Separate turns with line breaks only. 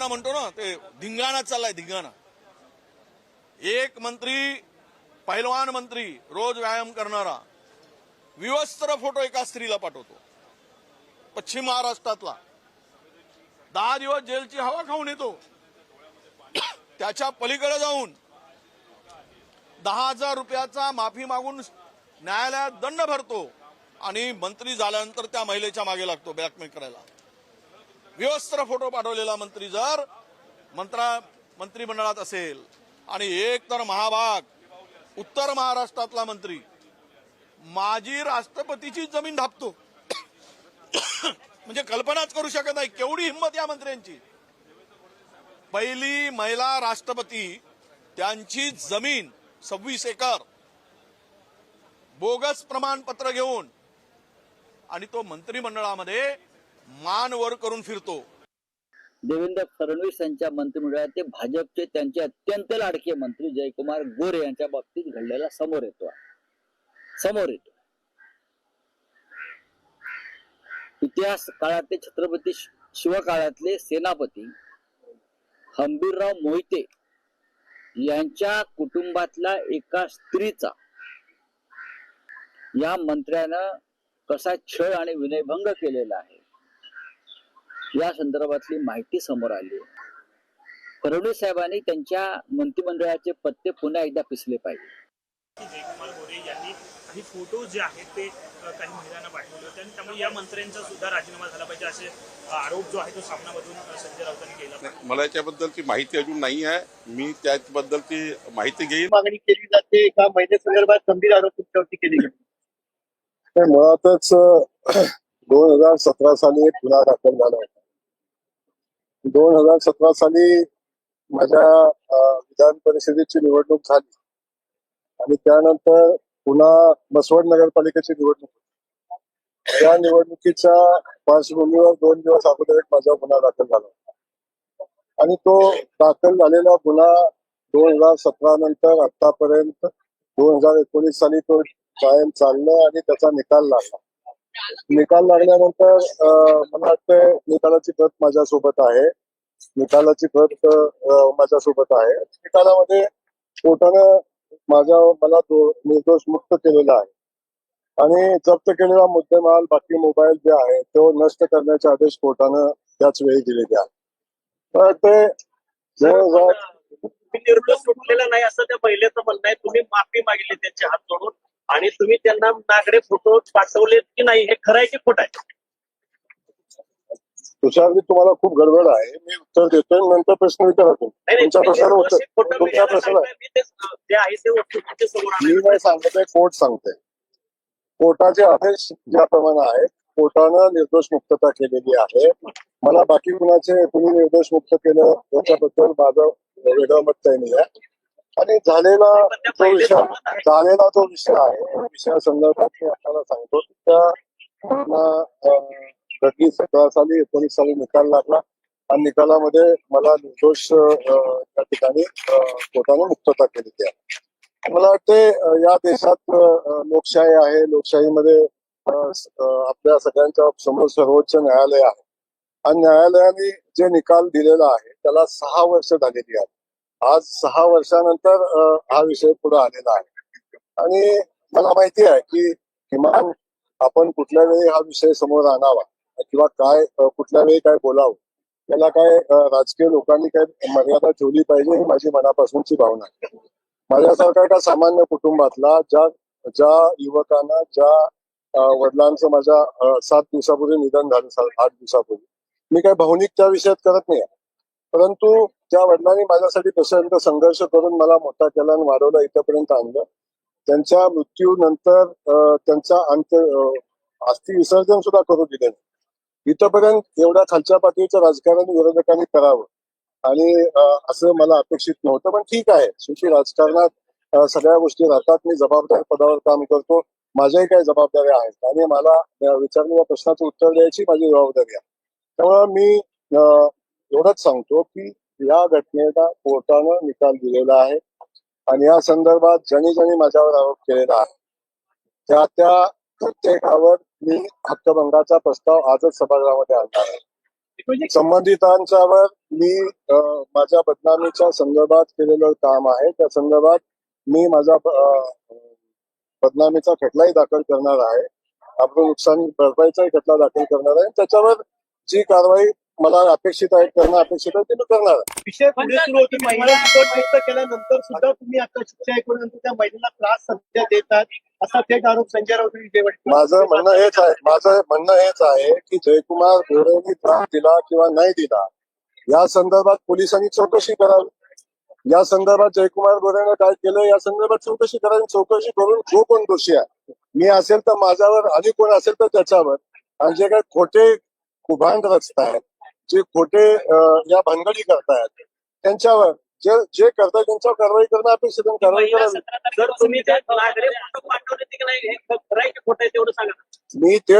धिंगाणा म्हणतो ना ते धिंगाणा चाललाय धिंगाणा. एक मंत्री पहिलवान मंत्री रोज व्यायाम करणारा विवस्त्र फोटो एका स्त्रीला पाठवतो. पश्चिम महाराष्ट्रातला. दहा दिवस जेलची हवा खाऊन येतो. त्याच्या पलीकडे जाऊन दहा हजार रुपयाचा माफी मागून न्यायालयात दंड भरतो आणि मंत्री झाल्यानंतर त्या महिलेच्या मागे लागतो ब्लॅकमेल करायला. विवस्त्र फोटो पाठवलेला मंत्री जर मंत्रा मंत्रिमंडळात असेल आणि एक तर महाभाग उत्तर महाराष्ट्रातला मंत्री माजी राष्ट्रपतीची जमीन धापतो. म्हणजे कल्पनाच करू शकत नाही केवढी हिंमत या मंत्र्यांची. पहिली महिला राष्ट्रपती त्यांची जमीन सव्वीस एकर बोगस प्रमाणपत्र घेऊन आणि तो मंत्रिमंडळामध्ये मान वर करून फिरतो.
देवेंद्र फडणवीस यांच्या मंत्रिमंडळात भाजपचे त्यांचे अत्यंत लाडके मंत्री जयकुमार गोरे यांच्या बाबतीत घडलेला समोर येतो. समोर येतो. इतिहास काळातले छत्रपती शिवकाळातले सेनापती हंबीरराव मोहिते यांच्या कुटुंबातल्या एका स्त्रीचा या मंत्र्यानं कसा छळ आणि विनयभंग केलेला आहे या संदर्भातली माहिती समोर आली. फडणवीस साहेबांनी त्यांच्या मंत्रिमंडळाचे पत्ते पुन्हा एकदा पिसले पाहिजे.
जयकुमार गोरे यांनी काही फोटो जे आहेत ते काही महिलांना पाठवले होते आणि त्यामुळे या मंत्र्यांचा सुद्धा राजीनामा झाला पाहिजे असे आरोप जो आहे तो सामनामधून संजय राऊतांनी केला
मला याच्याबद्दलची माहिती अजून नाही आहे. मी त्याबद्दलची माहिती घेईन.
मागणी केली जाते. एका महिलेसंदर्भात गंभीर आरोप तुमच्यावरती केले
मुळातच दोन हजार सतरा साली एक गुन्हा दाखल झाला होता. दोन हजार सतरा साली माझ्या विधान परिषदेची निवडणूक झाली. आणि त्यानंतर पुन्हा बसवड नगरपालिकेची निवडणूक होती. त्या निवडणुकीच्या पार्श्वभूमीवर दोन दिवस अगोदर एक माझा गुन्हा दाखल झाला आणि तो दाखल झालेला गुन्हा दोन हजार सतरा नंतर आतापर्यंत दोन हजार एकोणीस साली तो कायम चाललं आणि त्याचा निकाल लागला. निकाल लागल्यानंतर मला वाटतं निकालाची प्रत माझ्यासोबत आहे. निकालाची प्रत माझ्यासोबत आहे. निकालामध्ये कोर्टानं माझ्या मला निर्दोष मुक्त केलेला आहे. आणि जप्त केलेला मुद्देमाल बाकी मोबाईल जे आहे तो नष्ट करण्याचे आदेश कोर्टानं त्याच वेळी दिलेले आहेत. तर ते
निर्दोष सुटलेला नाही असं त्या महिलेचं म्हणणं आहे. तुम्ही माफी मागितली त्यांचे हात जोडून. आणि तुम्ही त्यांना नागडे फोटो पाठवलेत की नाही हे खरं आहे की खोट आहे?
तुषारजी तुम्हाला खूप गडबड आहे. मी उत्तर देतोय नंतर प्रश्न विचारा तुम्ही.
नाही, नाही,
तुमच्या
तुम्ही
प्रश्नाला
निर्दोष
उत्तर
खोटं
तुमच्या
मीडियाला
प्रश्नाला
सांगताय, मी.
नाही सांगत आहे कोर्ट सांगते कोर्टाचे आदेश ज्याप्रमाणे आहेत कोर्टानं निर्दोष मुक्तता केलेली आहे. मला बाकी कुणाचे कुणी निर्दोष मुक्त केलं याच्याबद्दल माझं वेगळं मत काही नाही आहे. आणि झालेला जो विषय झालेला जो विषय आहे. या विषयासंदर्भात मी आपल्याला सांगतो त्या घटना, सतरा साली एकोणीस साली निकाल लागला. आणि निकालामध्ये मला निर्दोष त्या ठिकाणी कोर्टाने मुक्तता केलेली आहे मला वाटते या देशात लोकशाही आहे. लोकशाहीमध्ये आपल्या सगळ्यांच्या समोर सर्वोच्च न्यायालय आहे. आणि न्यायालयाने जे निकाल दिलेला आहे त्याला सहा वर्ष झालेली आहेत. आज सहा वर्षानंतर हा विषय पुढे आलेला आहे. आणि मला माहिती आहे की किमान आपण कुठल्या वेळी हा विषय समोर आणावा किंवा काय कुठल्या वेळी काय बोलावं त्याला काय राजकीय लोकांनी काय मर्यादा ठेवली पाहिजे ही माझी मनापासूनची भावना आहे. माझ्यासारखा एका सामान्य कुटुंबातला ज्या ज्या युवकांना ज्या वडिलांचं माझ्या सात दिवसापूर्वी निधन झालं आठ दिवसापूर्वी मी काय भावनिक त्या विषयात करत नाही परंतु त्या वडिलांनी माझ्यासाठी प्रचंड संघर्ष करून मला मोठा केला आणि वाढवला इथपर्यंत आणलं. त्यांच्या मृत्यूनंतर त्यांचा अंत अस्थि विसर्जन सुद्धा करू दिले नाही. इथपर्यंत एवढ्या खालच्या पातळीचं राजकारण विरोधकांनी करावं. आणि असं मला अपेक्षित नव्हतं पण ठीक आहे. शेवटी राजकारणात सगळ्या गोष्टी राहतात. मी जबाबदार पदावर काम करतो. माझ्याही काही जबाबदाऱ्या आहेत. आणि मला विचारलेल्या प्रश्नाचं उत्तर द्यायची माझी जबाबदारी आहे. त्यामुळे मी एवढंच सांगतो की या घटनेला कोर्टानं निकाल दिलेला आहे. आणि या संदर्भात ज्यांनी ज्यांनी माझ्यावर आरोप केलेला आहे. त्या त्या प्रत्येकावर मी हक्कभंगाचा प्रस्ताव आजच सभागृहामध्ये आणणार आहे. संबंधितांच्यावर मी माझ्या बदनामीच्या संदर्भात केलेलं काम आहे. त्या संदर्भात मी माझा बदनामीचा खटलाही दाखल करणार आहे. आपलं नुकसान भरपाईचाही खटला दाखल करणार आहे. त्याच्यावर जी कारवाई मला अपेक्षित आहे करणं अपेक्षित आहे ती मी करणार
विषय पुढे सुरू होती. महिला रिपोर्ट व्यक्त केल्यानंतर सुद्धा तुम्ही आता शिक्षा ऐकल्यानंतर त्या महिलेला त्रास सध्या देतात. असा थेट आरोप संजय राऊत
माझं म्हणणं हेच आहे माझं म्हणणं हेच आहे की जयकुमार गोरेंनी त्रास दिला किंवा नाही दिला या संदर्भात पोलिसांनी चौकशी करावी. या संदर्भात जयकुमार गोरेनं काय केलं या संदर्भात चौकशी करावी. चौकशी करून जो कोण दोषी आहे मी असेल तर माझ्यावर आणि कोण असेल तर त्याच्यावर. आणि जे काही खोटे कुभांड रचतायत जे खोटे या भानगडी करतायत त्यांच्यावर जे जे करतायत त्यांच्यावर कारवाई करणं अपेक्षित कारवाई करावी.
हे
मी तेच